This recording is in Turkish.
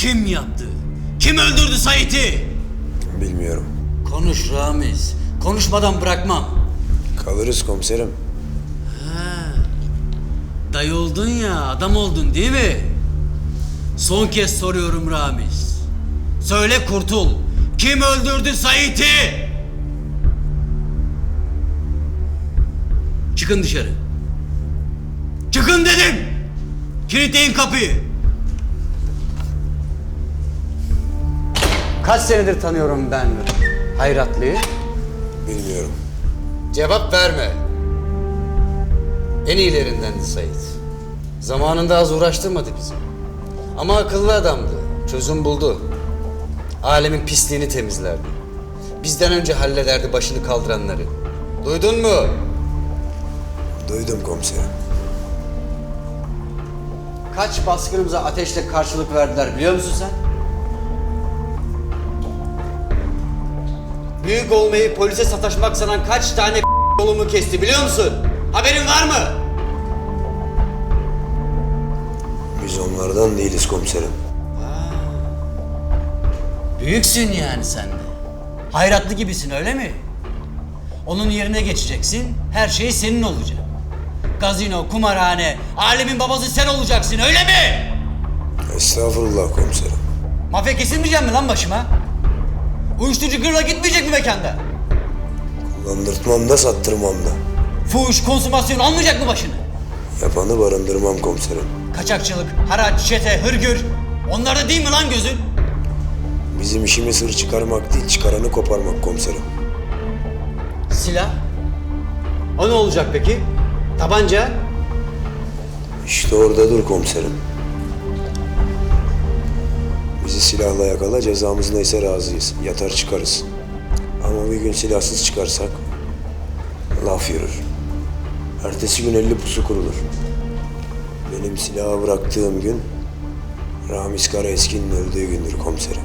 Kim yaptı? Kim öldürdü Sait'i? Bilmiyorum. Konuş Ramiz. Konuşmadan bırakmam. Kalırız komiserim. Dayı oldun ya, adam oldun değil mi? Son kez soruyorum Ramiz. Söyle kurtul. Kim öldürdü Sait'i? Çıkın dışarı. Çıkın dedim. Kilitleyin kapıyı. Kaç senedir tanıyorum ben Hayratlı'yı? Bilmiyorum. Cevap verme. En iyilerindendi Sait. Zamanında az uğraştırmadı bizi. Ama akıllı adamdı. Çözüm buldu. Alemin pisliğini temizlerdi. Bizden önce hallederdi başını kaldıranları. Duydun mu? Duydum komiserim. Kaç baskınımıza ateşle karşılık verdiler biliyor musun sen? Büyük olmayı polise sataşmak sanan kaç tane yolumu kesti biliyor musun? Haberin var mı? Biz onlardan değiliz komiserim. Büyüksün yani sen de. Hayratlı gibisin öyle mi? Onun yerine geçeceksin, her şey senin olacak. Gazino, kumarhane, alemin babası sen olacaksın öyle mi? Estağfurullah komiserim. Mafya kesilmeyecek mi lan başıma? Uyuşturucu gırla gitmeyecek mi mekanda? Kullandırtmam da sattırmam da. Fuhuş, konsumasyon almayacak mı başını? Yapanı barındırmam komiserim. Kaçakçılık, haraç, çete, hırgür. Onlar da değil mi lan gözün? Bizim işimiz hır çıkarmak değil, çıkaranı koparmak komiserim. Silah? O ne olacak peki? Tabanca? İşte orada dur komiserim. Bizi silahla yakala, cezamız neyse razıyız. Yatar çıkarız. Ama bir gün silahsız çıkarsak laf yürür. Ertesi gün elli pusu kurulur. Benim silahı bıraktığım gün Ramiz Karaeski'nin öldüğü gündür komiserim.